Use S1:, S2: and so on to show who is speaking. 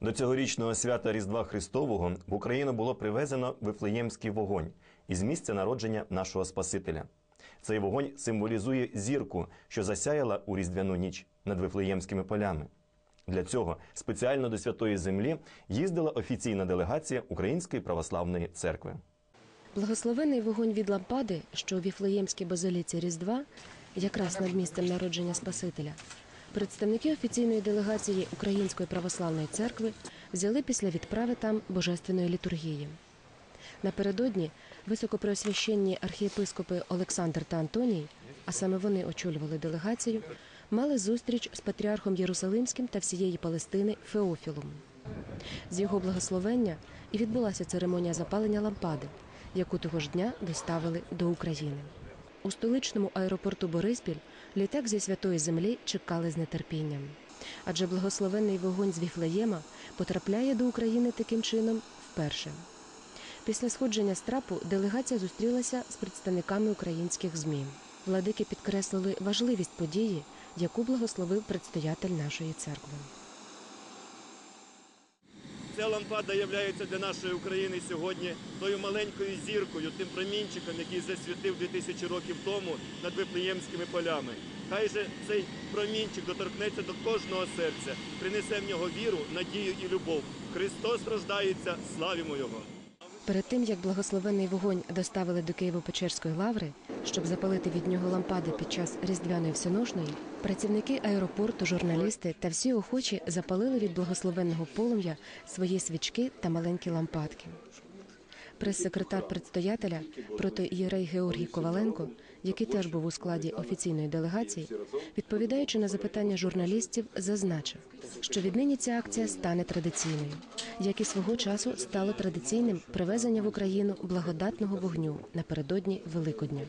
S1: До цьогорічного свята Різдва Христового в Україну було привезено вифлеємський вогонь із місця народження нашого Спасителя. Цей вогонь символізує зірку, що засяяла у різдвяну ніч над вифлеємськими полями. Для цього спеціально до святої землі їздила офіційна делегація Української православної церкви.
S2: Благословений вогонь від лампади, що у Віфлеємській базиліці Різдва, якраз над місцем народження Спасителя, представники офіційної делегації Української православної церкви взяли після відправи там божественної літургії. Напередодні високопреосвященні архієпископи Олександр та Антоній, а саме вони очолювали делегацію, мали зустріч з патріархом Єрусалимським та всієї Палестини Феофілом. З його благословення і відбулася церемонія запалення лампади, яку того ж дня доставили до України. У столичному аеропорту Бориспіль літак зі святої землі чекали з нетерпінням. Адже благословенний вогонь з Віфлеєма потрапляє до України таким чином вперше. Після сходження з трапу делегація зустрілася з представниками українських ЗМІ. Владики підкреслили важливість події, яку благословив предстоятель нашої церкви.
S3: Ця лампада є для нашої України сьогодні тою маленькою зіркою, тим промінчиком, який засвітив 2000 років тому над виплеємськими полями. Хай же цей промінчик доторкнеться до кожного серця, принесе в нього віру, надію і любов. Христос рождається, славімо Його!
S2: Перед тим як благословенний вогонь доставили до Києво-Печерської лаври, щоб запалити від нього лампади під час різдвяної всеношної, працівники аеропорту, журналісти та всі охочі запалили від благословенного полум'я свої свічки та маленькі лампадки. Прес-секретар предстоятеля протоієрей Георгій Коваленко, який теж був у складі офіційної делегації, відповідаючи на запитання журналістів, зазначив, що віднині ця акція стане традиційною, як і свого часу стало традиційним привезення в Україну благодатного вогню напередодні Великодня.